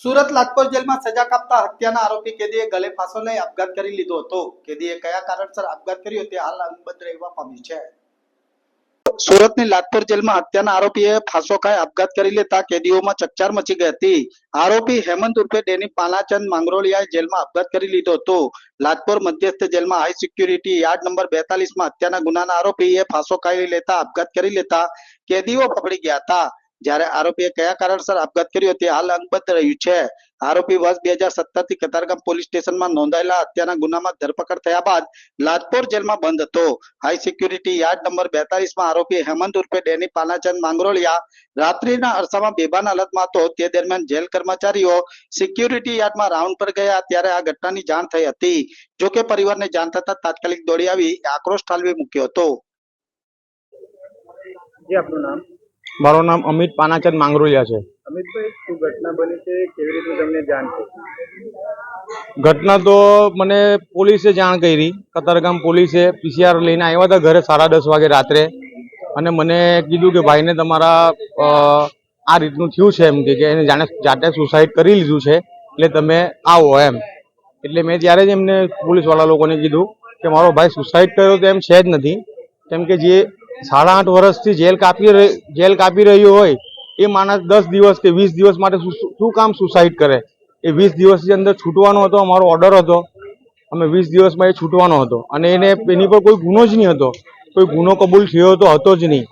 સુરત લાજપોર જેલમાં સજા કાપતા હત્યાના આરોપી કેદીએ ગલે ફાંસો લઈ આપઘાત કરી લીધો હતો. કેદીએ કયા કારણસર આપઘાત કર્યો તે હાલ અંગબદ્ધ રહેવા પામ્યું છે. સુરતની લાજપોર જેલમાં હત્યાના આરોપીએ ફાંસો ખાઈ આપઘાત કરી લેતા કેદીઓમાં ચકચાર મચી ગઈ હતી. આરોપી હેમંત ઉર્ફે ડેની પાલાચંદ માંગરોળિયાએ જેલમાં આપઘાત કરી લીધો હતો. લાજપોર મધ્યસ્થ જેલમાં હાઈ સિક્યુરિટી યાર્ડ નંબર બેતાલીસમાં હત્યાના ગુનાના આરોપીએ ફાંસો ખાઈ લેતા આપઘાત કરી લેતા કેદીઓ પકડી ગયા હતા. જ્યારે આરોપીએ કયા કારણસર આપઘાત કર્યો તે હાલ અંગબદ્ધ રહ્યું છે. આરોપી વર્ષ બે હજાર સત્તરથી કતારગામ પોલીસ સ્ટેશનમાં નોંધાયેલા હત્યાના ગુનામાં ધરપકડ થયા બાદ લાજપોર જેલમાં બંધ હતો. હાઈ સિક્યુરિટી યાર્ડ નંબર બેતાલીસમાં આરોપી હેમંત ઉર્ફે ડેની પાનાચંદ માંગરોળિયા રાત્રિના અરસામાં બેભાન હાલતમાં હતો. તે દરમિયાન જેલ કર્મચારીઓ સિક્યુરિટી યાર્ડમાં રાઉન્ડ પર ગયા ત્યારે આ ઘટનાની જાણ થઈ હતી. જોકે પરિવારને જાણ થતા તાત્કાલિક દોડી આવી આક્રોશ ઠાલવી મૂક્યો હતો. જી, આપનું નામ? મારું નામ અમિત પાનાચંદ માંગરોલિયા છે. અમિતભાઈ શું ઘટના બની છે? કેવી રીતે તમને જાણ થઈ? ઘટના તો મને પોલીસે જાણ કરી. કતારગામ પોલીસે પીસીઆર લઈને આવ્યા હતા ઘરે સાડા દસ વાગે રાત્રે. અને મને કીધું કે ભાઈને તમારા આ રીતનું થયું છે એમ કે કે એને જાણે જાતે સુસાઇડ કરી લીધું છે. એટલે તમે આવો એમ. એટલે મેં ત્યારે જ એમને પોલીસવાળા લોકોને કીધું કે મારો ભાઈ સુસાઇડ કર્યો તો એમ છે જ નથી. કેમ કે જે સાડા આઠ વર્ષથી જેલ કાપી જેલ કાપી રહ્યો હોય, એ માણસ દસ દિવસ કે વીસ દિવસ માટે શું કામ સુસાઇડ કરે? એ વીસ દિવસની અંદર છૂટવાનો હતો, અમારો ઓર્ડર હતો. અમે વીસ દિવસમાં એ છૂટવાનો હતો. અને એને એની પર કોઈ ગુનો જ નહીં હતો. કોઈ ગુનો કબૂલ થયો તો હતો જ નહીં.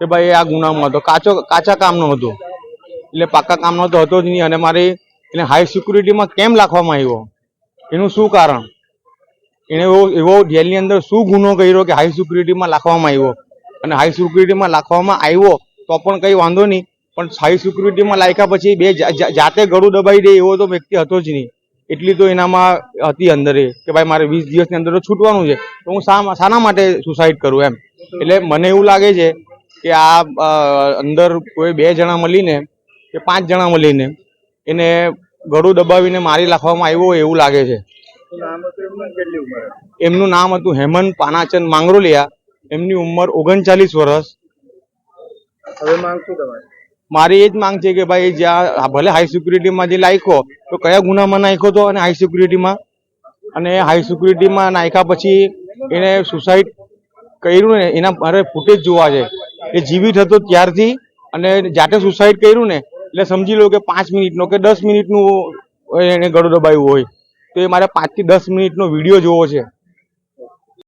કે ભાઈ, આ ગુનામાં હતો. કાચો કાચા કામનો હતો. એટલે પાકા કામનો તો હતો જ નહીં. અને મારી એને હાઈ સિક્યુરિટીમાં કેમ રાખવામાં આવ્યો? એનું શું કારણ? એણે એવો એવો જેલની અંદર શું ગુનો કર્યો કે હાઈ સિક્યુરિટીમાં રાખવામાં આવ્યો? અને હાઈ સિક્યુરિટીમાં રાખવામાં આવ્યો તો પણ કંઈ વાંધો નહીં. પણ હાઈ સિક્યુરિટીમાં લાખ્યા પછી બે જાતે ગળું દબાઈ દે એવો તો વ્યક્તિ હતો જ નહીં. એટલી તો એનામાં હતી અંદર એ કે ભાઈ મારે વીસ દિવસની અંદર તો છૂટવાનું છે. તો હું શા શાના માટે સુસાઇડ કરું એમ? એટલે મને એવું લાગે છે કે આ અંદર કોઈ બે જણા મળીને કે પાંચ જણા મળીને એને ગળું દબાવીને મારી નાખવામાં આવ્યો હોય એવું લાગે છે. એમનું નામ હતું હેમંત પાનાચંદ માંગરોલિયા. એમની ઉંમર ઓગણચાલીસ વર્ષ. હવે માંગ શું તમારી મારી એ જ માંગ છે કે ભાઈ જ્યાં ભલે હાઈ સિક્યુરિટીમાં જે નાખ્યો તો કયા ગુનામાં નાખ્યો હતો અને હાઈ સિક્યુરિટીમાં અને હાઈ સિક્યુરિટીમાં નાખ્યા પછી એને સુસાઇડ કર્યું ને એના મારે ફૂટેજ જોવા છે. એ જીવિત હતો ત્યારથી અને જાતે સુસાઇડ કર્યું ને એટલે સમજી લો કે પાંચ મિનિટનો કે દસ મિનિટનું એને ગળો દબાવ્યું હોય. તો એ મારે પાંચથી દસ મિનિટનો વીડિયો જોવો છે.